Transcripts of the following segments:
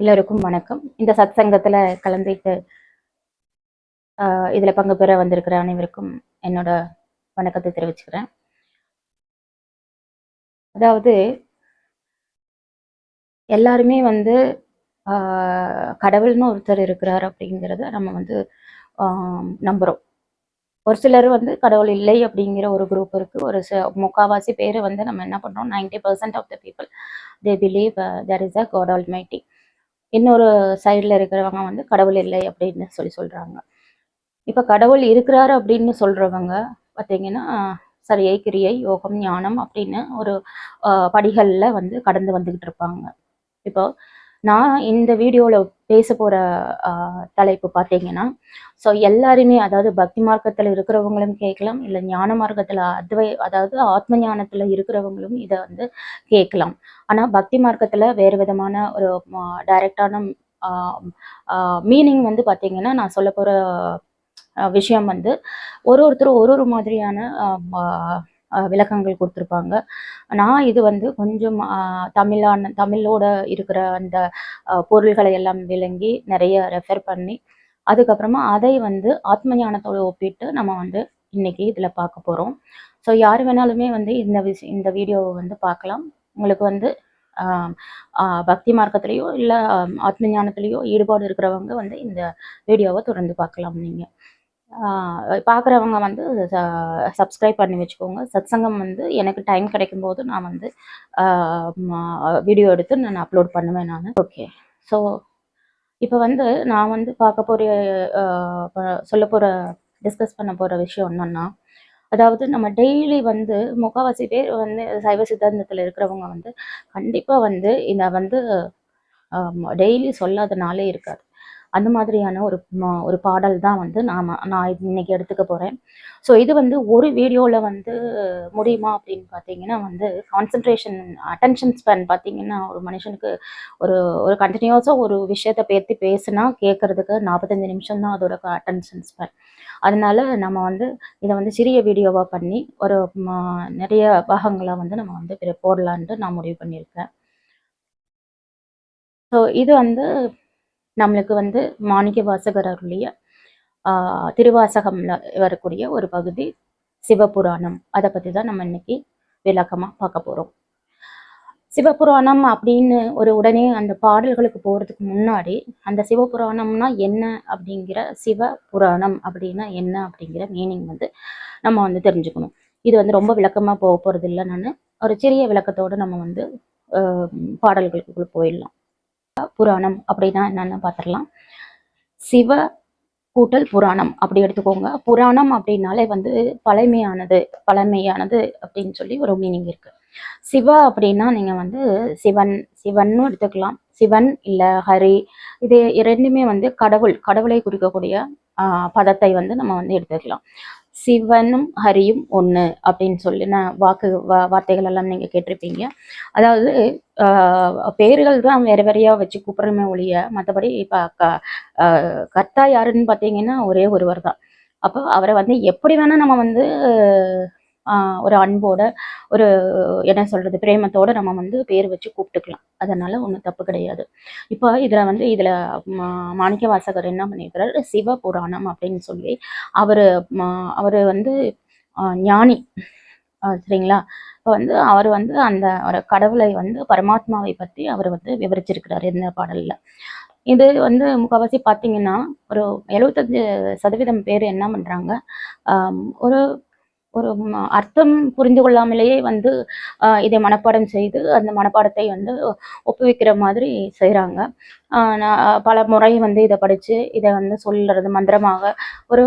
எல்லோருக்கும் வணக்கம். இந்த சத் சங்கத்தில் கலந்துட்டு ஆஹ் இதுல பங்கு பெற வந்திருக்கிற அனைவருக்கும் என்னோட வணக்கத்தை தெரிவிச்சுக்கிறேன். அதாவது எல்லாருமே வந்து ஆஹ் கடவுள்னு ஒருத்தர் இருக்கிறார் அப்படிங்கிறத நம்ம வந்து ஆஹ் நம்புறோம். ஒரு சிலர் வந்து கடவுள் இல்லை அப்படிங்கிற ஒரு குரூப் இருக்கு. ஒரு ச முக்காவாசி பேர் வந்து நம்ம என்ன பண்ணுறோம் ninety percent of the people they believe there is a god almighty இன்னொரு சைடில் இருக்கிறவங்க வந்து கடவுள் இல்லை அப்படின்னு சொல்லி சொல்றாங்க. இப்போ கடவுள் இருக்கிறாரு அப்படின்னு சொல்றவங்க பார்த்தீங்கன்னா சரியை கிரியை யோகம் ஞானம் அப்படின்னு ஒரு படிகளில் படிகள்ல வந்து கடந்து வந்துகிட்டு இருப்பாங்க. இப்போ நான் இந்த வீடியோவில் பேச போற ஆஹ், தலைப்பு பார்த்தீங்கன்னா ஸோ எல்லாருமே அதாவது பக்தி மார்க்கத்தில் இருக்கிறவங்களும் கேட்கலாம் இல்லை ஞான மார்க்கத்தில் அத்வை அதாவது ஆத்ம ஞானத்தில் இருக்கிறவங்களும் இதை வந்து கேட்கலாம். ஆனால் பக்தி மார்க்கத்தில் வேறு விதமான ஒரு டைரக்டான மீனிங் வந்து பார்த்தீங்கன்னா நான் சொல்ல போகிற விஷயம் வந்து ஒரு ஒருத்தரும் ஒரு ஒரு மாதிரியான விளக்கங்கள் கொடுத்துருப்பாங்க. நான் இது வந்து கொஞ்சம் தமிழான தமிழோட இருக்கிற அந்த பொருள்களை எல்லாம் விளங்கி நிறைய ரெஃபர் பண்ணி அதுக்கப்புறமா அதை வந்து ஆத்ம ஞானத்தோட ஒப்பிட்டு நம்ம வந்து இன்னைக்கு இதில் பார்க்க போகிறோம் ஸோ யார் வேணாலுமே வந்து இந்த விஷ இந்த வீடியோவை வந்து பார்க்கலாம். உங்களுக்கு வந்து பக்தி மார்க்கத்துலேயோ இல்லை ஆத்ம ஞானத்துலேயோ ஈடுபாடு இருக்கிறவங்க வந்து இந்த வீடியோவை தொடர்ந்து பார்க்கலாம் நீங்கள் பார்க்குறவங்க வந்து சப்ஸ்கிரைப் பண்ணி வச்சுக்கோங்க. சத்சங்கம் வந்து எனக்கு டைம் கிடைக்கும் போது நான் வந்து வீடியோ எடுத்து நான் அப்லோட் பண்ணுவேன் நான். ஓகே ஸோ இப்போ வந்து நான் வந்து பார்க்க போகிற சொல்ல போகிற டிஸ்கஸ் பண்ண போகிற விஷயம் என்னென்னா அதாவது நம்ம டெய்லி வந்து முக்கால்வாசி பேர் வந்து சைவ சித்தாந்தத்தில் இருக்கிறவங்க வந்து கண்டிப்பாக வந்து இதை வந்து டெய்லி சொல்லாத நாளே இருக்காது. அந்த மாதிரியான ஒரு ஒரு பாடல் தான் வந்து நாம நான் இன்னைக்கு எடுத்துக்க போகிறேன் ஸோ இது வந்து ஒரு வீடியோவில் வந்து முடியுமா அப்படின்னு பார்த்தீங்கன்னா வந்து கான்சன்ட்ரேஷன் அட்டென்ஷன் ஸ்பென் பார்த்தீங்கன்னா ஒரு மனுஷனுக்கு ஒரு ஒரு கண்டினியூஸாக ஒரு விஷயத்தை பேத்தி பேசுனா கேட்கறதுக்கு நாற்பத்தஞ்சு நிமிஷம் தான் அதோட அட்டென்ஷன் ஸ்பென் அதனால நம்ம வந்து இதை வந்து சிறிய வீடியோவாக பண்ணி ஒரு நிறைய பாகங்களாக வந்து நம்ம வந்து போடலான்ட்டு நான் முடிவு பண்ணியிருக்கேன். ஸோ இது வந்து நம்மளுக்கு வந்து மாணிக்க வாசகர் அருளிய திருவாசகம்ல வரக்கூடிய ஒரு பகுதி சிவபுராணம். அதை பற்றி தான் நம்ம இன்னைக்கு விளக்கமாக பார்க்க போகிறோம் சிவபுராணம் அப்படின்னு ஒரு உடனே அந்த பாடல்களுக்கு போகிறதுக்கு முன்னாடி அந்த சிவபுராணம்னா என்ன அப்படிங்கிற சிவ புராணம் அப்படின்னா என்ன அப்படிங்கிற மீனிங் வந்து நம்ம வந்து தெரிஞ்சுக்கணும். இது வந்து ரொம்ப விளக்கமாக போக போகிறது இல்லை நான். ஒரு சிறிய விளக்கத்தோடு நம்ம வந்து பாடல்களுக்குள்ளே போயிடலாம். புராணம் அப்படின்னா என்னென்னு பார்த்துடலாம் சிவ கூட்டல் புராணம் அப்படி எடுத்துக்கோங்க. புராணம் அப்படின்னாலே வந்து பழமையானது பழமையானது அப்படின்னு சொல்லி ஒரு மீனிங் இருக்குது சிவா அப்படின்னா நீங்க வந்து சிவன் சிவன்னும் எடுத்துக்கலாம். சிவன் இல்ல ஹரி இது இரண்டுமே வந்து கடவுள் கடவுளை குறிக்கக்கூடிய ஆஹ், பதத்தை வந்து நம்ம வந்து எடுத்துக்கலாம். சிவனும் ஹரியும் ஒன்று அப்படின்னு சொல்லி நான் வாக்கு வா- வார்த்தைகள் எல்லாம் நீங்க கேட்டிருப்பீங்க. அதாவது ஆஹ், பேர்கள் தான் வேறு வேறையாக வச்சு கூப்பிட்றமே ஒழிய மற்றபடி இப்போ க ஆஹ் கர்த்தா யாருன்னு பார்த்தீங்கன்னா ஒரே ஒருவர் தான். அப்போ அவரை வந்து எப்படி வேணா நம்ம வந்து ஒரு அன்போட ஒரு என்ன சொல்றது பிரேமத்தோட நம்ம வந்து பேர் வச்சு கூப்பிட்டுக்கலாம். அதனால ஒன்றும் தப்பு கிடையாது. இப்போ இதில் வந்து இதில் மாணிக்க வாசகர் என்ன பண்ணியிருக்கிறார் சிவ புராணம் அப்படின்னு சொல்லி அவர் அவர் வந்து ஞானி. சரிங்களா? இப்போ வந்து அவர் வந்து அந்த ஒரு கடவுளை வந்து பரமாத்மாவை பற்றி அவர் வந்து விவரிச்சிருக்கிறார் இந்த பாடலில். இது வந்து முக்கால்வாசி பார்த்தீங்கன்னா ஒரு எழுபத்தஞ்சு சதவீதம் பேர் என்ன பண்ணுறாங்க ஒரு ஒரு அர்த்தம் புரிந்து கொள்ளாமலேயே வந்து ஆஹ் இதை மனப்பாடம் செய்து அந்த மனப்பாடத்தை வந்து ஒப்புவிக்கிற மாதிரி செய்கிறாங்க பல முறை வந்து இதை படித்து இதை வந்து சொல்கிறது மந்திரமாக ஒரு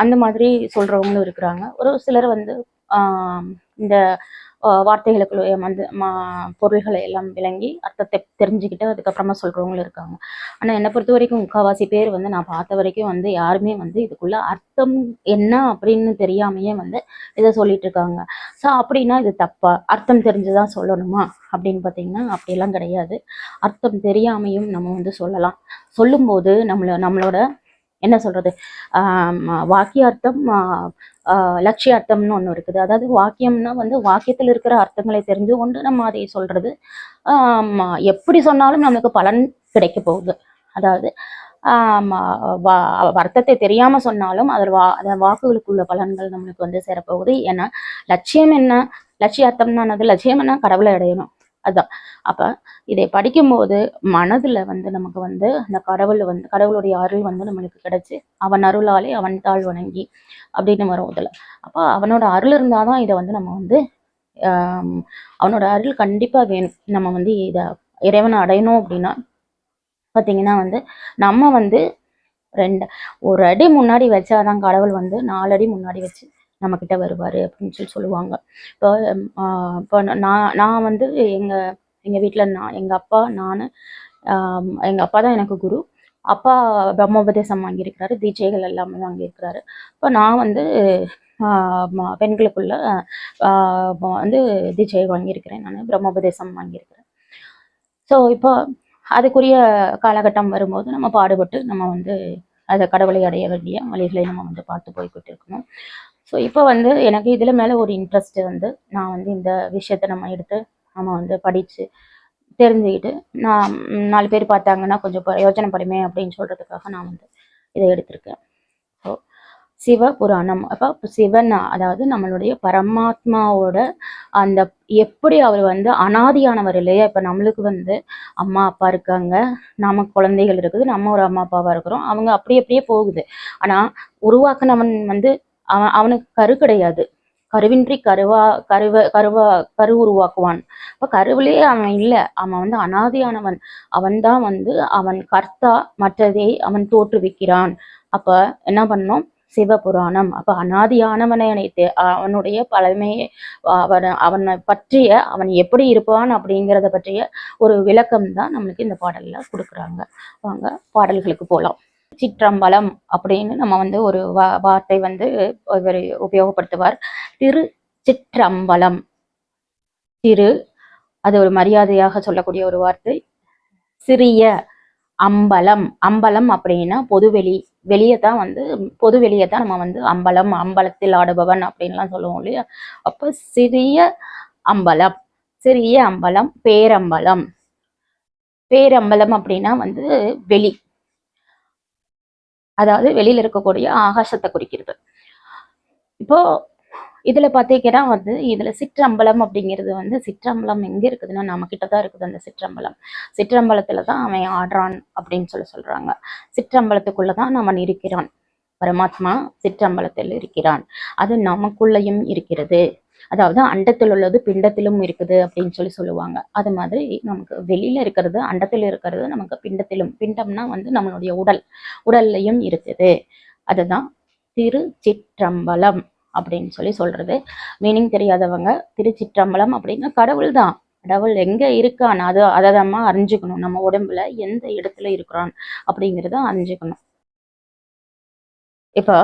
அந்த மாதிரி சொல்கிறவங்களும் இருக்கிறாங்க. ஒரு சிலர் வந்து ஆஹ் இந்த வார்த்தைகளுக்கு வார்த்தைகளுக்குள்ள மா பொருள்களை எல்லாம் விளங்கி அர்த்தத்தை தெரிஞ்சுக்கிட்டு அதுக்கப்புறமா சொல்கிறவங்களும் இருக்காங்க. ஆனால் என்னை பொறுத்த வரைக்கும் முக்கால்வாசி பேர் வந்து நான் பார்த்த வரைக்கும் வந்து யாருமே வந்து இதுக்குள்ள அர்த்தம் என்ன அப்படின்னு தெரியாமையே வந்து இதை சொல்லிட்டு இருக்காங்க. ஸோ அப்படின்னா இது தப்பா? அர்த்தம் தெரிஞ்சுதான் சொல்லணுமா? அப்படின்னு பார்த்தீங்கன்னா அப்படியெல்லாம் கிடையாது. அர்த்தம் தெரியாமையும் நம்ம வந்து சொல்லலாம். சொல்லும்போது நம்மள நம்மளோட என்ன சொல்றது? வாக்கியார்த்தம் லட்சியார்த்தம்னு ஒன்று இருக்குது. அதாவது வாக்கியம்னா வந்து வாக்கியத்தில் இருக்கிற அர்த்தங்களை தெரிஞ்சு கொண்டு நம்ம அதை சொல்றது. எப்படி சொன்னாலும் நமக்கு பலன் கிடைக்க போகுது. அதாவது அர்த்தத்தை தெரியாம சொன்னாலும் அதில் வா அந்த வாக்குகளுக்குள்ள பலன்கள் நம்மளுக்கு வந்து சேரப்போகுது. ஏன்னா லட்சியம் என்ன? லட்சியார்த்தம்னானது லட்சியம் என்ன? கடவுளை அடையணும். அதுதான் அப்ப இதை படிக்கும்போது மனதுல வந்து நமக்கு வந்து அந்த கடவுள் வந்து கடவுளுடைய அருள் வந்து நம்மளுக்கு கிடைச்சு அவன் அருளாலே அவன் தாழ் வணங்கி அப்படின்னு வரும் இதுல. அப்போ அவனோட அருள் இருந்தாதான் இதை வந்து நம்ம வந்து அவனோட அருள் கண்டிப்பா வேணும். நம்ம வந்து இதை இறைவனை அடையணும் அப்படின்னா பார்த்தீங்கன்னா வந்து நம்ம வந்து ரெண்டு ஒரு அடி முன்னாடி வச்சாதான் கடவுள் வந்து நாலு அடி முன்னாடி வச்சு நம்மக்கிட்ட வருவார் அப்படின்னு சொல்லி சொல்லுவாங்க. இப்போ இப்போ நான் நான் வந்து எங்கள் எங்கள் வீட்டில் நான் எங்கள் அப்பா நான் எங்கள் அப்பா தான் எனக்கு குரு. அப்பா பிரம்மோபதேசம் வாங்கியிருக்கிறாரு தீட்சைகள் எல்லாமே வாங்கியிருக்கிறாரு. இப்போ நான் வந்து பெண்களுக்குள்ள வந்து தீட்சை வாங்கியிருக்கிறேன் நான் பிரம்மோபதேசம் வாங்கியிருக்கிறேன். ஸோ இப்போ அதுக்குரிய காலகட்டம் வரும்போது நம்ம பாடுபட்டு நம்ம வந்து அதை கடவுளை அடைய வேண்டிய வழிகளை நம்ம வந்து பார்த்து போய்கிட்டு இருக்கணும். ஸோ இப்போ வந்து எனக்கு இதில் மேலே ஒரு இன்ட்ரெஸ்ட் வந்து நான் வந்து இந்த விஷயத்தை நம்ம எடுத்து நம்ம வந்து படித்து தெரிஞ்சுக்கிட்டு நான் நாலு பேர் பார்த்தாங்கன்னா கொஞ்சம் பிரயோஜனப்படுமே அப்படின்னு சொல்கிறதுக்காக நான் வந்து இதை எடுத்திருக்கேன். ஸோ சிவ புராணம். அப்போ சிவன் அதாவது நம்மளுடைய பரமாத்மாவோட அந்த எப்படி அவர் வந்து அனாதியானவர் இல்லையா? இப்போ நம்மளுக்கு வந்து அம்மா அப்பா இருக்காங்க நமக்கு குழந்தைகள் இருக்குது நம்ம ஒரு அம்மா அப்பாவாக இருக்கிறோம். அவங்க அப்படி அப்படியே போகுது. ஆனால் உருவாக்குனவன் வந்து அவன் அவனுக்கு கரு கிடையாது. கருவின்றி கருவா கருவ கருவா கரு உருவாக்குவான். அப்ப கருவிலே அவன் இல்லை. அவன் வந்து அனாதியானவன். அவன்தான் வந்து அவன் கர்த்தா மற்றதை அவன் தோற்றுவிக்கிறான். அப்ப என்ன பண்ணோம் சிவபுராணம். அப்ப அனாதியானவனை அனைத்து அவனுடைய பழமையை அவன் அவனை பற்றிய அவன் எப்படி இருப்பான் அப்படிங்கிறத பற்றிய ஒரு விளக்கம் தான் நம்மளுக்கு இந்த பாடல்ல கொடுக்குறாங்க. வாங்க பாடல்களுக்கு போகலாம் சிற்றம்பலம் அப்படின்னு நம்ம வந்து ஒரு வா வார்த்தை வந்து இவர் உபயோகப்படுத்துவார். திரு சிற்றம்பலம். திரு அது ஒரு மரியாதையாக சொல்லக்கூடிய ஒரு வார்த்தை. சிறிய அம்பலம். அம்பலம் அப்படின்னா பொதுவெளி வெளியே தான் வந்து பொது வெளியே தான் நம்ம வந்து அம்பலம் அம்பலத்தில் ஆடுபவன் அப்படின்லாம் சொல்லுவோம் இல்லையா? அப்போ சிறிய அம்பலம் சிறிய அம்பலம் பேரம்பலம். பேரம்பலம் அப்படின்னா வந்து வெளி அதாவது வெளியில இருக்கக்கூடிய ஆகாசத்தை குறிக்கிறது. இப்போ இதுல பாத்தீங்கன்னா வந்து இதுல சிற்றம்பலம் அப்படிங்கிறது வந்து சிற்றம்பலம் எங்க இருக்குதுன்னா நம்ம கிட்ட தான் இருக்குது அந்த சிற்றம்பலம். சிற்றம்பலத்துல தான் அவன் ஆடுறான் அப்படின்னு சொல்லி சொல்றாங்க. சிற்றம்பலத்துக்குள்ளதான் அவன் இருக்கிறான் பரமாத்மா சிற்றம்பலத்தில் இருக்கிறான். அது நமக்குள்ளேயும் இருக்கிறது. அதாவது அண்டத்தில் உள்ளது பிண்டத்திலும் இருக்குது அப்படின்னு சொல்லி சொல்லுவாங்க. அது மாதிரி நமக்கு வெளியில இருக்கிறது அண்டத்தில் இருக்கிறது நமக்கு பிண்டத்திலும் பிண்டம்னா வந்து நம்மளுடைய உடல் உடல்லையும் இருக்குது. அதுதான் திருச்சிற்றம்பலம் அப்படின்னு சொல்லி சொல்றது. மீனிங் தெரியாதவங்க திருச்சிற்றம்பலம் அப்படின்னா கடவுள் தான். கடவுள் எங்க இருக்கான் அது அதை நம்ம அறிஞ்சுக்கணும். நம்ம உடம்புல எந்த இடத்துல இருக்கிறான் அப்படிங்கிறத அறிஞ்சுக்கணும். இப்போ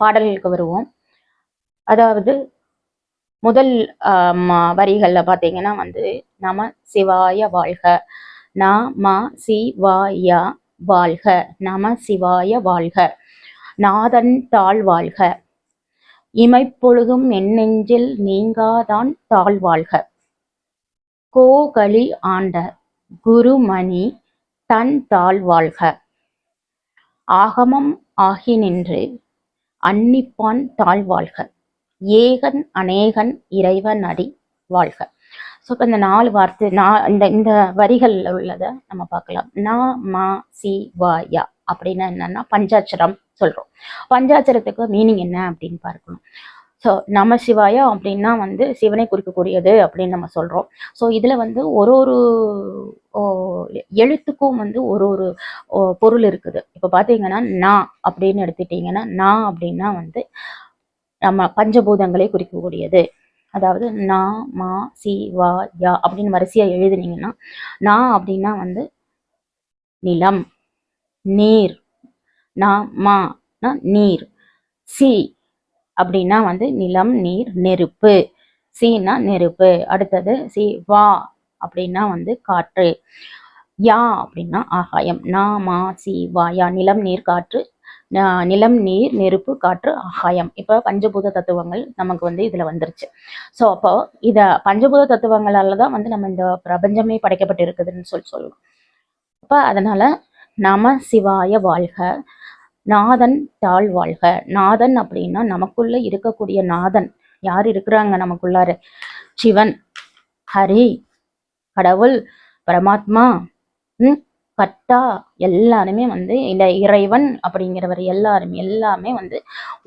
பாடல்களுக்கு வருவோம். அதாவது முதல் வரிகளில் பார்த்தீங்கன்னா வந்து நம சிவாய வாழ்க நம சிவாய வாழ்க நம சிவாய வாழ்க நாதன் தாழ் வாழ்க இமைப்பொழுதும் எண்ணெஞ்சில் நீங்காதான் தாழ் வாழ்க கோகலி ஆண்ட குருமணி தன் தாழ் வாழ்க ஆகமம் ஆகி நின்று அன்னிப்பான் தாழ் வாழ்க. ஏகன் அநேகன் இறைவன் அடி வாழ்க. ஸோ இப்போ இந்த நாலு வார்த்தை நான் இந்த இந்த வரிகளில் உள்ளதை நம்ம பார்க்கலாம். நா மா சி வா யா அப்படின்னா என்னன்னா பஞ்சாட்சரம் சொல்கிறோம் பஞ்சாட்சரத்துக்கு மீனிங் என்ன அப்படின்னு பார்க்கணும். ஸோ நம சிவாயா அப்படின்னா வந்து சிவனை குறிக்கக்கூடியது அப்படின்னு நம்ம சொல்கிறோம் ஸோ இதில் வந்து ஒரு ஒரு ஓ, எழுத்துக்கும் வந்து ஒரு ஒரு ஓ, பொருள் இருக்குது. இப்போ பார்த்தீங்கன்னா நா அப்படின்னு எடுத்துட்டீங்கன்னா நா அப்படின்னா வந்து நம்ம பஞ்சபூதங்களை குறிக்கக்கூடியது. அதாவது நா மா சி வா யா அப்படின்னு வரிசையாக எழுதுனீங்கன்னா நா அப்படின்னா வந்து நிலம் நீர் நா மா நீர் சி அப்படின்னா வந்து நிலம் நீர் நெருப்பு சீனா நெருப்பு அடுத்தது சி வா அப்படின்னா வந்து காற்று யா அப்படின்னா ஆகாயம் நா மா சி வா யா நிலம் நீர் காற்று நிலம் நீர் நெருப்பு காற்று ஆகாயம். இப்போ பஞ்சபூத தத்துவங்கள் நமக்கு வந்து இதில் வந்துருச்சு. ஸோ அப்போ இதை பஞ்சபூத தத்துவங்களால தான் வந்து நம்ம இந்த பிரபஞ்சமே படைக்கப்பட்டு இருக்குதுன்னு சொல்லி சொல்லலாம். அப்போ அதனால நம சிவாய வாழ்க நாதன் தாழ் வாழ்க. நாதன் அப்படின்னா நமக்குள்ள இருக்கக்கூடிய நாதன். யார் இருக்கிறாங்க நமக்குள்ளாரு? சிவன் ஹரி கடவுள் பரமாத்மா ம், கட்டா எல்லாருமே வந்து இந்த இறைவன் அப்படிங்கிறவர் எல்லாருமே எல்லாமே வந்து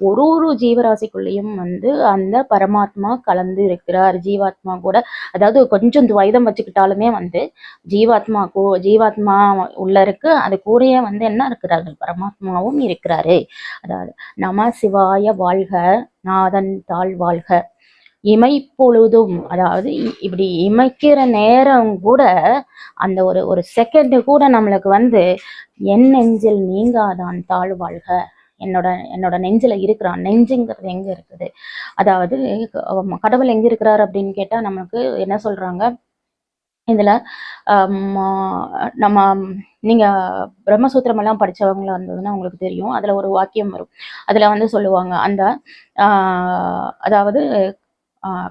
ஒரு ஒரு ஜீவராசிக்குள்ளேயும் வந்து அந்த பரமாத்மா கலந்து இருக்கிறார். ஜீவாத்மா கூட அதாவது கொஞ்சம் துவைதம் வச்சுக்கிட்டாலுமே வந்து ஜீவாத்மா கூ ஜீவாத்மா உள்ள இருக்கு அது கூடயே வந்து என்ன இருக்கிறார்கள்? பரமாத்மாவும் இருக்கிறாரு. அதாவது நம சிவாய வாழ்க நாதன் தாழ் வாழ்க. இமைப்பொழுதும் அதாவது இ- இப்படி இமைக்கிற நேரம் கூட அந்த ஒரு ஒரு செகண்டு கூட நம்மளுக்கு வந்து என் நெஞ்சில் நீங்காதான் தாழ் வாழ்க. என்னோட என்னோட நெஞ்சில் இருக்கிறான் நெஞ்சுங்கிறது எங்கே இருக்குது? அதாவது கடவுள் எங்கே இருக்கிறார் அப்படின்னு கேட்டால் நமக்கு என்ன சொல்கிறாங்க இதில் நம்ம நீங்கள் பிரம்மசூத்திரமெல்லாம் படிச்சவங்களா இருந்ததுன்னா உங்களுக்கு தெரியும். அதில் ஒரு வாக்கியம் வரும். அதில் வந்து சொல்லுவாங்க அந்த அதாவது ஆஹ்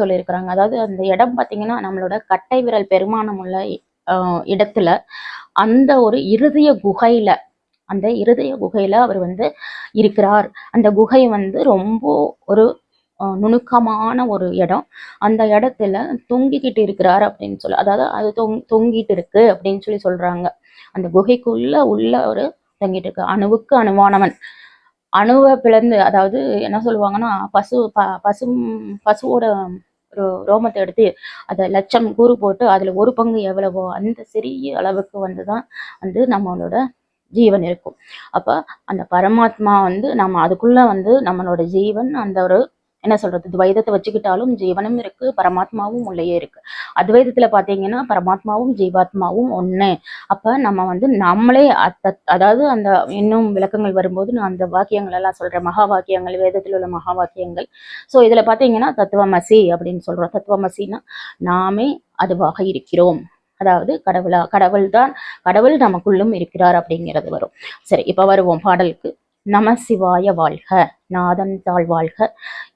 சொல்லியிருக்கிறாங்க. அதாவது அந்த இடம் பார்த்தீங்கன்னா நம்மளோட கட்டை விரல் பெருமானம் உள்ள இடத்துல அந்த ஒரு இருதய குகையில அந்த இருதய குகையில அவர் வந்து இருக்கிறார். அந்த குகை வந்து ரொம்ப ஒரு நுணுக்கமான ஒரு இடம். அந்த இடத்துல தொங்கிக்கிட்டு இருக்கிறார் அப்படின்னு சொல்லி அதாவது அது தொங் தொங்கிட்டு இருக்கு அப்படின்னு சொல்லி சொல்றாங்க. அந்த குகைக்குள்ள உள்ள ஒரு தொங்கிட்டு இருக்கு அணுவுக்கு அணுவானவன். அணுவை பிளந்து அதாவது என்ன சொல்லுவாங்கன்னா பசு ப பசு பசுவோட ஒரு ரோமத்தை எடுத்து அதை லட்சம் கூறு போட்டு அதில் ஒரு பங்கு எவ்வளவோ அந்த சிறிய அளவுக்கு வந்து தான் வந்து நம்மளோட ஜீவன் இருக்கும். அப்போ அந்த பரமாத்மா வந்து நம்ம அதுக்குள்ளே வந்து நம்மளோட ஜீவன் அந்த ஒரு என்ன சொல்றது துவைதத்தை வச்சுக்கிட்டாலும் ஜீவனும் இருக்கு பரமாத்மாவும் உள்ளேயே இருக்கு. அத்வைதத்துல பாத்தீங்கன்னா பரமாத்மாவும் ஜீவாத்மாவும் ஒண்ணு. அப்ப நம்ம வந்து நம்மளே அத்த அதாவது அந்த இன்னும் விளக்கங்கள் வரும்போது நான் அந்த வாக்கியங்கள் எல்லாம் சொல்றேன். மகா வாக்கியங்கள் வேதத்தில் உள்ள மகா வாக்கியங்கள். ஸோ இதுல பாத்தீங்கன்னா தத்துவமசி அப்படின்னு சொல்றோம். தத்துவமசின்னா நாமே அதுவாக இருக்கிறோம். அதாவது கடவுளா கடவுள் தான் கடவுள் நமக்குள்ளும் இருக்கிறார் அப்படிங்கிறது வரும். சரி இப்ப வருவோம் பாடலுக்கு. நம சிவாய வாழ்க நாதன் தாழ்வாழ்க.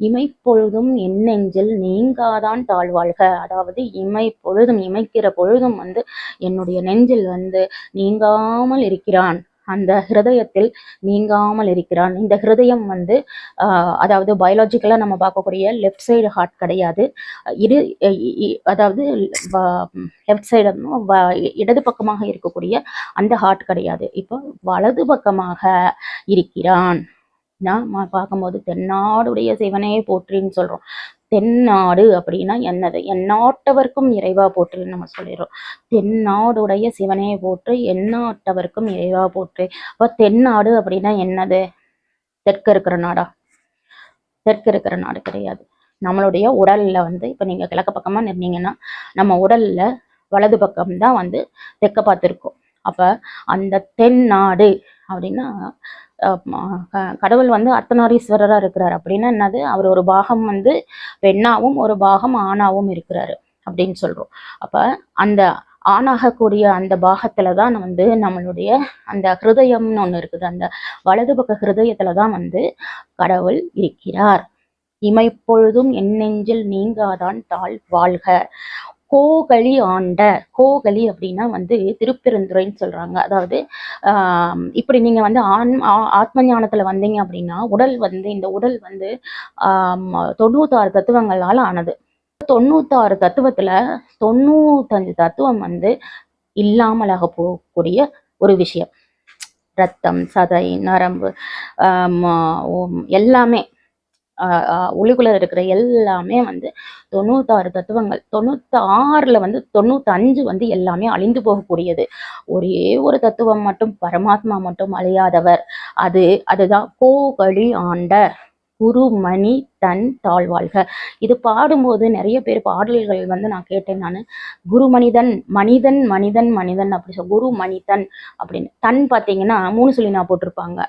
இமைப்பொழுதும் என் நெஞ்சில் நீங்காதான் தாழ்வாழ்க. அதாவது இமை பொழுதும் இமைக்கிற பொழுதும் வந்து என்னுடைய நெஞ்சில் வந்து நீங்காமல் இருக்கிறான். அந்த ஹிருதயத்தில் நீங்காமல் இருக்கிறான். இந்த ஹிருதயம் வந்து ஆஹ், அதாவது பயாலஜிக்கலாக நம்ம பார்க்கக்கூடிய லெஃப்ட் சைடு ஹார்ட் கிடையாது. இரு அதாவது லெஃப்ட் சைடு இடது பக்கமாக இருக்கக்கூடிய அந்த ஹார்ட் கிடையாது. இப்போ வலது பக்கமாக இருக்கிறான். நான் பார்க்கும்போது தென்னாடுடைய சிவனே போற்றின்னு சொல்றோம். தென்னாடு அப்படின்னா என்னது? எந்நாட்டவர்க்கும் இறைவா போற்றுன்னு நம்ம சொல்லிடுறோம். தென்னாடுடைய சிவனே போற்று எந்நாட்டவர்க்கும் இறைவா போற்று. அப்போ தென்னாடு அப்படின்னா என்னது? தெற்கு இருக்கிற நாடா? தெற்கு இருக்கிற நாடு கிடையாது. நம்மளுடைய உடல்ல வந்து இப்போ நீங்க கிழக்கு பக்கமா நின்னீங்கன்னா நம்ம உடல்ல வலது பக்கம் தான் வந்து தெற்க பார்த்துருக்கோம். அப்ப அந்த தென்னாடு அப்படின்னா கடவுள் வந்து அர்த்தநாரீஸ்வரரா இருக்கிறார். அப்படின்னா என்னது? அவர் ஒரு பாகம் வந்து பெண்ணாவும் ஒரு பாகம் ஆணாவும் இருக்கிறாரு அப்படின்னு சொல்றோம். அப்ப அந்த ஆணாகக்கூடிய அந்த பாகத்துல தான் வந்து நம்மளுடைய அந்த ஹிருதயம்னு ஒன்று இருக்குது. அந்த வலது பக்க ஹிருதயத்துல தான் வந்து கடவுள் இருக்கிறார். இமைப்பொழுதும் என் நெஞ்சில் நீங்காதான் தாழ் வாழ்க. கோகலி ஆண்ட கோகலி அப்படின்னா வந்து திருப்பெருந்துறைன்னு சொல்றாங்க. அதாவது ஆஹ் இப்படி நீங்க வந்து ஆண் ஆத்ம ஞானத்துல வந்தீங்க அப்படின்னா உடல் வந்து இந்த உடல் வந்து ஆஹ் தொண்ணூத்தாறு தத்துவங்களால ஆனது. தொண்ணூத்தாறு தத்துவத்துல தொண்ணூத்தஞ்சு தத்துவம் வந்து இல்லாமலாக போகக்கூடிய ஒரு விஷயம். ரத்தம் சதை நரம்பு எல்லாமே உள்ளுக்குள்ள இருக்கிற எல்லாமே வந்து தொண்ணூத்தாறு தத்துவங்கள். தொண்ணூத்தி ஆறுல வந்து தொண்ணூத்தஞ்சு வந்து எல்லாமே அழிந்து போகக்கூடியது. ஒரே ஒரு தத்துவம் மட்டும் பரமாத்மா மட்டும் அழியாதவர். அது அதுதான் கோகழி ஆண்ட குருமணி தன் தாழ்வாழ்க. இது பாடும்போது நிறைய பேர் பாடல்கள் வந்து நான் கேட்டேன் நான். குரு மனிதன் மனிதன் மனிதன் மனிதன் அப்படி சொல் குரு மனிதன் அப்படின்னு. தன் பார்த்தீங்கன்னா மூணு சொல்லி நான் போட்டிருப்பாங்க.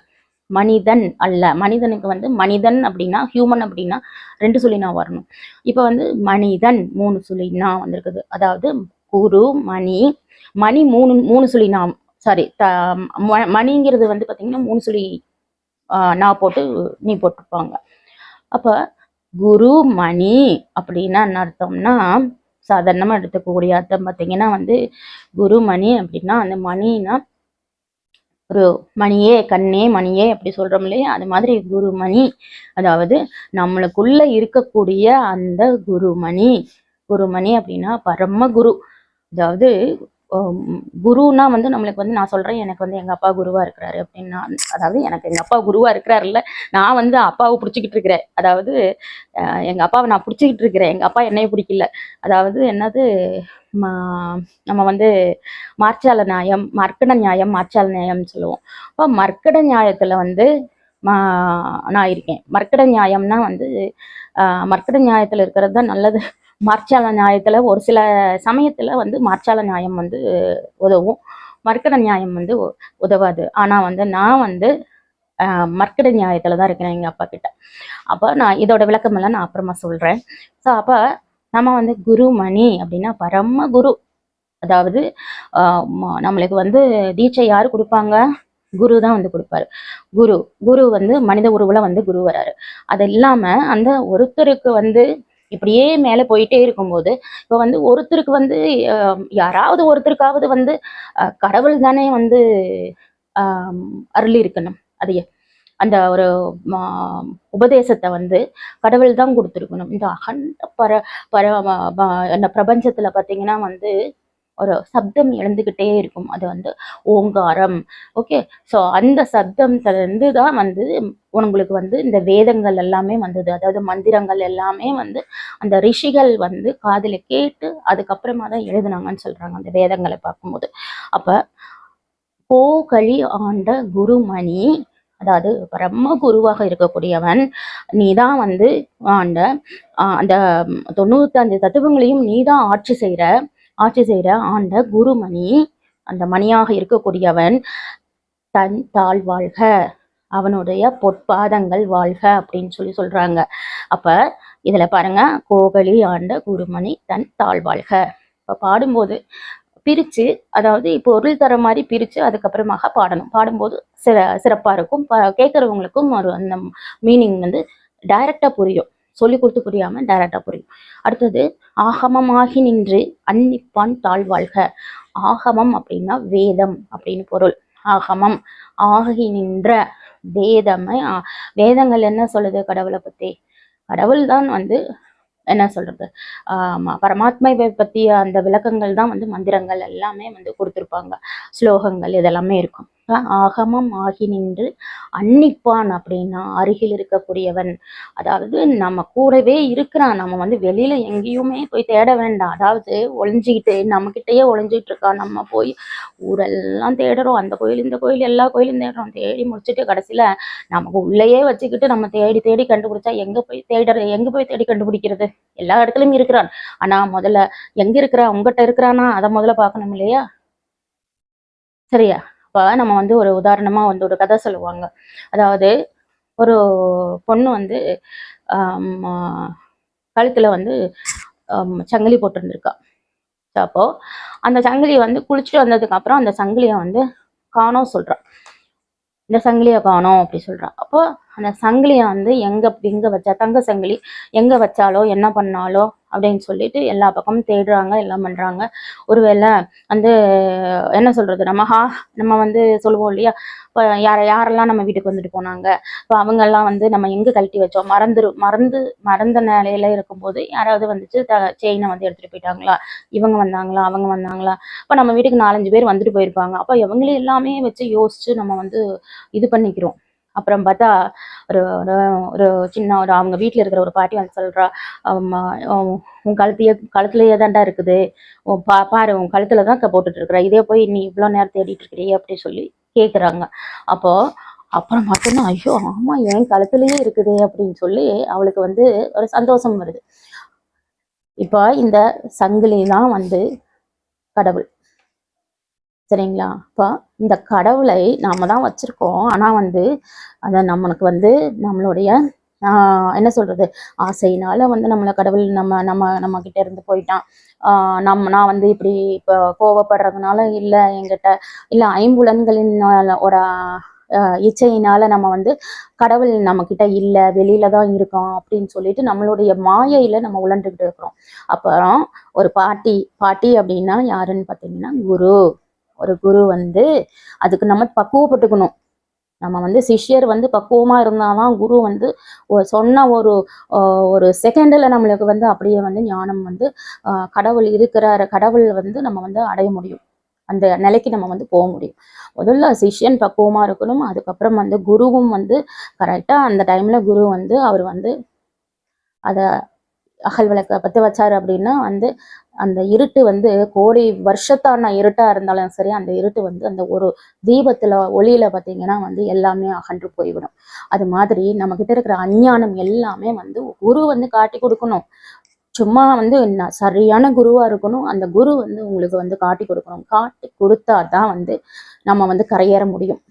மனிதன் அல்ல. மனிதனுக்கு வந்து மனிதன் அப்படின்னா ஹியூமன் அப்படின்னா ரெண்டு சொல்லினா வரணும். இப்போ வந்து மனிதன் மூணு சொல்லினா வந்திருக்குது. அதாவது குரு மணி மணி மூணு மூணு சொல்லினா சாரி த ம- மணிங்கிறது வந்து பார்த்தீங்கன்னா மூணு சொல்லி நான் போட்டு நீ போட்டிருப்பாங்க. அப்போ குரு மணி அப்படின்னா என்ன அர்த்தம்னா சாதாரணமாக எடுத்துக்கக்கூடிய அர்த்தம் பார்த்தீங்கன்னா வந்து குருமணி அப்படின்னா அந்த மணினா ஒரு மணியே கண்ணே மணியே அப்படி சொல்றோம் இல்லையா? அது மாதிரி குருமணி அதாவது நம்மளுக்குள்ள இருக்கக்கூடிய அந்த குருமணி. குருமணி அப்படின்னா பரம குரு அதாவது குருன்னா குருனா வந்து நம்மளுக்கு வந்து நான் சொல்றேன் எனக்கு வந்து எங்க அப்பா குருவா இருக்கிறாரு அப்படின்னா அதாவது எனக்கு எங்க அப்பா குருவா இருக்கிறாருல்ல. நான் வந்து அப்பாவை பிடிச்சிக்கிட்டு இருக்கிறேன். அதாவது எங்கள் எங்க அப்பாவை நான் பிடிச்சிக்கிட்டு இருக்கிறேன். எங்க அப்பா என்னைய பிடிக்கல. அதாவது என்னது நம்ம வந்து மார்ச்சால நியாயம் மர்க்கட நியாயம் மார்ச்சால நியாயம்னு சொல்லுவோம். அப்போ மர்க்கட நியாயத்தில் வந்து மா- நான் இருக்கேன். மர்க்கட நியாயம்னா வந்து மர்க்கட நியாயத்தில் இருக்கிறது தான் நல்லது. மார்ச்சால நியாயத்தில் ஒரு சில சமயத்தில் வந்து மார்ச்சால நியாயம் வந்து உதவும். மர்க்கட நியாயம் வந்து உ- உதவாது. ஆனால் வந்து நான் வந்து மர்க்கட நியாயத்தில் தான் இருக்கிறேன் எங்கள் அப்பா கிட்ட. அப்போ நான் இதோட விளக்கமெல்லாம் நான் அப்புறமா சொல்கிறேன் ஸோ அப்போ நம்ம வந்து குருமணி அப்படின்னா பரம குரு. அதாவது நம்மளுக்கு வந்து தீட்சை யாரு கொடுப்பாங்க? குரு தான் வந்து கொடுப்பாரு. குரு குரு வந்து மனித உருவில் வந்து குரு வராரு. அது இல்லாமல் அந்த ஒருத்தருக்கு வந்து இப்படியே மேலே போயிட்டே இருக்கும்போது இப்போ வந்து ஒருத்தருக்கு வந்து யாராவது ஒருத்தருக்காவது வந்து கடவுள் தானே வந்து அருளி இருக்கணும் அது அந்த ஒரு உபதேசத்தை வந்து கடவுள் தான் கொடுத்துருக்கணும். இந்த அகண்ட பர பர அந்த பிரபஞ்சத்தில் பார்த்தீங்கன்னா வந்து ஒரு சப்தம் எழுந்துக்கிட்டே இருக்கும். அது வந்து ஓங்காரம். ஓகே? ஸோ அந்த சப்தம்லேருந்து தான் வந்து உங்களுக்கு வந்து இந்த வேதங்கள் எல்லாமே வந்தது. அதாவது மந்திரங்கள் எல்லாமே வந்து அந்த ரிஷிகள் வந்து காதில் கேட்டு அதுக்கப்புறமா தான் எழுதுனாங்கன்னு சொல்கிறாங்க அந்த வேதங்களை பார்க்கும்போது. அப்போ கோகலி ஆண்ட குருமணி அதாவது பிரம்ம குருவாக இருக்கக்கூடியவன் நீதான் வந்து ஆண்ட அந்த அந்த தொண்ணூத்தஞ்சு தத்துவங்களையும் நீதான் ஆட்சி செய்கிற ஆட்சி செய்கிற ஆண்ட குருமணி அந்த மணியாக இருக்கக்கூடியவன் தன் தாழ் வாழ்க அவனுடைய பொற்பாதங்கள் வாழ்க அப்படின்னு சொல்லி சொல்றாங்க. அப்ப இதுல பாருங்க கோகலி ஆண்ட குருமணி தன் தாழ் வாழ்க. இப்ப பாடும்போது பிரித்து அதாவது இப்போ பொருள் தர மாதிரி பிரித்து அதுக்கப்புறமாக பாடணும். பாடும்போது சிற சிறப்பாக இருக்கும். ப- ஒரு அந்த மீனிங் வந்து டைரக்டா புரியும். சொல்லி கொடுத்து புரியாமல் டைரக்டா புரியும். அடுத்தது ஆகமமாகி நின்று அன்னிப்பான் தாழ்வாழ்க. ஆகமம் அப்படின்னா வேதம் அப்படின்னு பொருள். ஆகமம் ஆகி நின்ற வேதமை வேதங்கள் என்ன சொல்லுது கடவுளை பற்றி கடவுள் தான் வந்து என்ன சொல்றது? ஆமா பரமாத்மாவை பத்திய அந்த விளக்கங்கள் தான் வந்து மந்திரங்கள் எல்லாமே வந்து கொடுத்துருப்பாங்க. ஸ்லோகங்கள் இதெல்லாமே இருக்கும். ஆகமம் ஆகி நின்று அன்னிப்பான் அப்படின்னா அருகில் இருக்கக்கூடியவன். அதாவது நம்ம கூடவே இருக்கிறான். நம்ம வந்து வெளியில எங்கேயுமே போய் தேட வேண்டாம். அதாவது ஒளிஞ்சிக்கிட்டு நம்ம கிட்டயே ஒளிஞ்சிட்டு இருக்கான். நம்ம போய் ஊரெல்லாம் தேடுறோம். அந்த கோயில் இந்த கோயில் எல்லா கோயிலும் தேடுறோம். தேடி முடிச்சுட்டு கடைசியில நமக்கு உள்ளேயே வச்சுக்கிட்டு நம்ம தேடி தேடி கண்டுபிடிச்சா எங்க போய் தேடுறது எங்க போய் தேடி கண்டுபிடிக்கிறது? எல்லா இடத்துலயும் இருக்கிறான். ஆனா முதல்ல எங்க இருக்கிறா? உங்ககிட்ட இருக்கிறானா? அதை முதல்ல பார்க்கணும் இல்லையா? சரியா? அப்ப நம்ம வந்து ஒரு உதாரணமா வந்து ஒரு கதை சொல்லுவாங்க. அதாவது ஒரு பொண்ணு வந்து கழுத்தில் கழுத்துல வந்து சங்கிலி போட்டிருந்துருக்கா. அப்போ அந்த சங்கிலியை வந்து குளிச்சுட்டு வந்ததுக்கு அப்புறம் அந்த சங்கிலியை வந்து காணோம் சொல்றா. இந்த சங்கிலியை காணோம் அப்படி சொல்றா. அப்போ அந்த சங்கிலியை வந்து எங்க எங்க வச்சா தங்க சங்கிலி எங்க வச்சாலோ என்ன பண்ணாலோ அப்படின்னு சொல்லிட்டு எல்லா பக்கமும் தேடுறாங்க எல்லாம் பண்றாங்க. ஒருவேளை வந்து என்ன சொல்றது நம்ம ஹா நம்ம வந்து சொல்லுவோம் இல்லையா? இப்போ யார யாரெல்லாம் நம்ம வீட்டுக்கு வந்துட்டு போனாங்க? இப்போ அவங்கெல்லாம் வந்து நம்ம எங்க கழட்டி வச்சோம்? மறந்துரு மறந்து மறந்த நிலையில இருக்கும்போது யாராவது வந்துச்சு த செயினை வந்து எடுத்துட்டு போயிட்டாங்களா? இவங்க வந்தாங்களா? அவங்க வந்தாங்களா? அப்போ நம்ம வீட்டுக்கு நாலஞ்சு பேர் வந்துட்டு போயிருப்பாங்க. அப்போ இவங்களே எல்லாமே வச்சு யோசிச்சு நம்ம வந்து இது பண்ணிக்கிறோம். அப்புறம் பார்த்தா ஒரு ஒரு சின்ன ஒரு அவங்க வீட்டில் இருக்கிற ஒரு பாட்டி வந்து சொல்கிறா உன் கழுத்தையே கழுத்துலையே தான்டா இருக்குது. பா பாரு உன் கழுத்தில் தான் போட்டுட்டு இருக்கிற. இதே போய் நீ இவ்வளோ நேரம் தேடிட்டு இருக்கிறியே அப்படி சொல்லி கேட்குறாங்க அப்போ அப்புறம் பார்த்தோன்னா ஐயோ ஆமாம் என் கழுத்துலயே இருக்குது அப்படின்னு சொல்லி அவளுக்கு வந்து ஒரு சந்தோஷம் வருது. இப்போ இந்த சங்கிலி தான் வந்து கடவுள் சரிங்களா? இப்போ இந்த கடவுளை நாம தான் வச்சிருக்கோம். ஆனால் வந்து அதை நம்மளுக்கு வந்து நம்மளுடைய என்ன சொல்றது? ஆசையினால வந்து நம்மளை கடவுள் நம்ம நம்ம நம்ம கிட்ட இருந்து போயிட்டான். நம்ம நான் வந்து இப்படி இப்போ கோவப்படுறதுனால இல்லை என்கிட்ட இல்லை ஐம்புலன்களின் ஒரு இச்சையினால நம்ம வந்து கடவுள் நம்ம கிட்ட இல்லை வெளியில தான் இருக்கோம் அப்படின்னு சொல்லிட்டு நம்மளுடைய மாயையில நம்ம உழண்டுகிட்டு இருக்கிறோம். அப்புறம் ஒரு பாட்டி பாட்டி அப்படின்னா யாருன்னு பார்த்தீங்கன்னா குரு. ஒரு குரு வந்து அதுக்கு நம்ம பக்குவப்பட்டுக்கணும். நம்ம வந்து சிஷ்யர் வந்து பக்குவமா இருந்தாதான் குரு வந்து சொன்ன ஒரு ஒரு செகண்டில் நம்மளுக்கு வந்து அப்படியே வந்து ஞானம் வந்து கடவுள் இருக்கிற கடவுள் வந்து நம்ம வந்து அடைய முடியும். அந்த நிலைக்கு நம்ம வந்து போக முடியும். முதல்ல சிஷ்யன் பக்குவமா இருக்கணும். அதுக்கப்புறம் வந்து குருவும் வந்து கரெக்டாக அந்த டைம்ல குரு வந்து அவர் வந்து அதை அகல் விளக்கை பற்றி வச்சாரு அப்படின்னா வந்து அந்த இருட்டு வந்து கோடி வருஷத்தான இருட்டா இருந்தாலும் சரி அந்த இருட்டு வந்து அந்த ஒரு தீபத்துல ஒளியில பாத்தீங்கன்னா வந்து எல்லாமே அகன்று போய்விடும். அது மாதிரி நம்ம கிட்ட இருக்கிற அஞ்ஞானம் எல்லாமே வந்து குரு வந்து காட்டி கொடுக்கணும். சும்மா வந்து சரியான குருவா இருக்கணும். அந்த குரு வந்து உங்களுக்கு வந்து காட்டி கொடுக்கணும். காட்டி கொடுத்தா தான் வந்து நம்ம வந்து கரையேற முடியும்.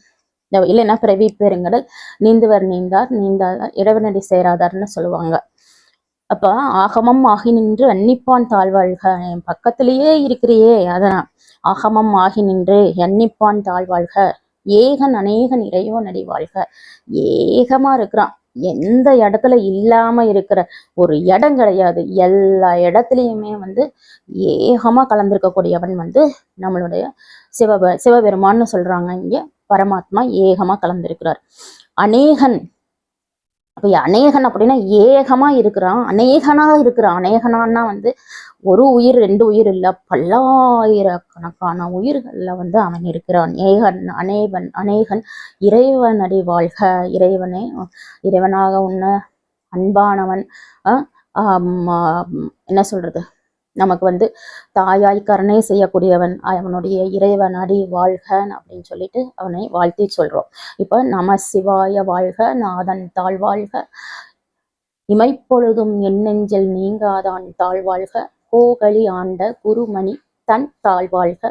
இல்லைன்னா பிறவி பெருங்கடல் நீந்துவர் நீந்தார் நீந்தாதார் இறைவனடி சேராதார்னு சொல்லுவாங்க. அப்ப ஆகமம் ஆகி நின்று அன்னிப்பான் தாழ்வாழ்க என் பக்கத்திலேயே இருக்கிறியே அதான். ஆகமம் ஆகி நின்று எண்ணிப்பான் தாழ்வாழ்க ஏகன் அநேகன் இறைவன் அடி வாழ்க ஏகமா இருக்கிறான். எந்த இடத்துல இல்லாம இருக்கிற ஒரு இடம் கிடையாது. எல்லா இடத்துலையுமே வந்து ஏகமா கலந்திருக்கக்கூடியவன் வந்து நம்மளுடைய சிவப சிவபெருமான்னு சொல்றாங்க இங்க. பரமாத்மா ஏகமா கலந்திருக்கிறார். அநேகன் அப்ப அநேகன் அப்படின்னா ஏகமா இருக்கிறான் அநேகனா இருக்கிறான். அநேகனான்னா வந்து ஒரு உயிர் ரெண்டு உயிர் இல்ல பல்லாயிரக்கணக்கான உயிர்கள்ல வந்து அவன் இருக்கிறான். ஏகன் அநேகன் அநேகன் இறைவனடி வாழ்க. இறைவனே இறைவனாக உன்ன அன்பானவன். ஆஹ் என்ன சொல்றது? நமக்கு வந்து தாயாய் கருணை செய்யக்கூடியவன் அவனுடைய இறைவன் அடி வாழ்க அப்படின்னு சொல்லிட்டு அவனை வாழ்த்தி சொல்றோம். இப்ப நம சிவாய வாழ்க நாதன் தாழ்வாழ்க இமைப்பொழுதும் எண்ணெஞ்சல் நீங்காதான் தாழ்வாழ்க கோகலி ஆண்ட குருமணி தன் தாழ்வாழ்க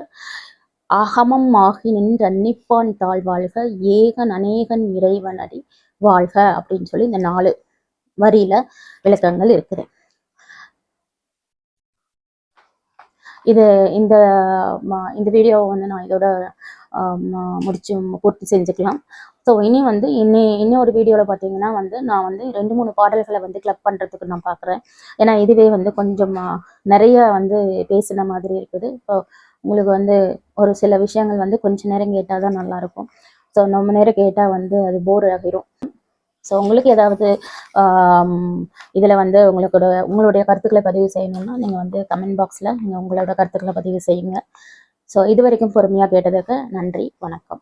அகமம் ஆகி நின்றன்னிப்பான் தாழ்வாழ்க ஏகன் அநேகன் அடி வாழ்க அப்படின்னு சொல்லி இந்த நாலு வரியில விளக்கங்கள் இருக்குது. இது இந்த இந்த வீடியோவை வந்து நான் இதோட முடிச்சு பூர்த்தி செஞ்சுக்கலாம். ஸோ இனி வந்து இன்னி இன்னி ஒரு வீடியோவில் பார்த்தீங்கன்னா வந்து நான் வந்து ரெண்டு மூணு பாடல்களை வந்து கிளப் பண்ணுறதுக்கு நான் பார்க்குறேன் ஏன்னா இதுவே வந்து கொஞ்சம் நிறைய வந்து பேசின மாதிரி இருக்குது. ஸோ உங்களுக்கு வந்து ஒரு சில விஷயங்கள் வந்து கொஞ்ச நேரம் கேட்டால் தான் நல்லாயிருக்கும் ஸோ ரொம்ப நேரம் கேட்டால் வந்து அது போர் ஆகிரும். ஸோ உங்களுக்கு ஏதாவது இதில் வந்து உங்களோட உங்களுடைய கருத்துக்களை பதிவு செய்யணும்னா நீங்கள் வந்து கமெண்ட் பாக்ஸில் நீங்கள் உங்களோட கருத்துக்களை பதிவு செய்யுங்க. ஸோ இது வரைக்கும் பொறுமையாக கேட்டதுக்கு நன்றி வணக்கம்.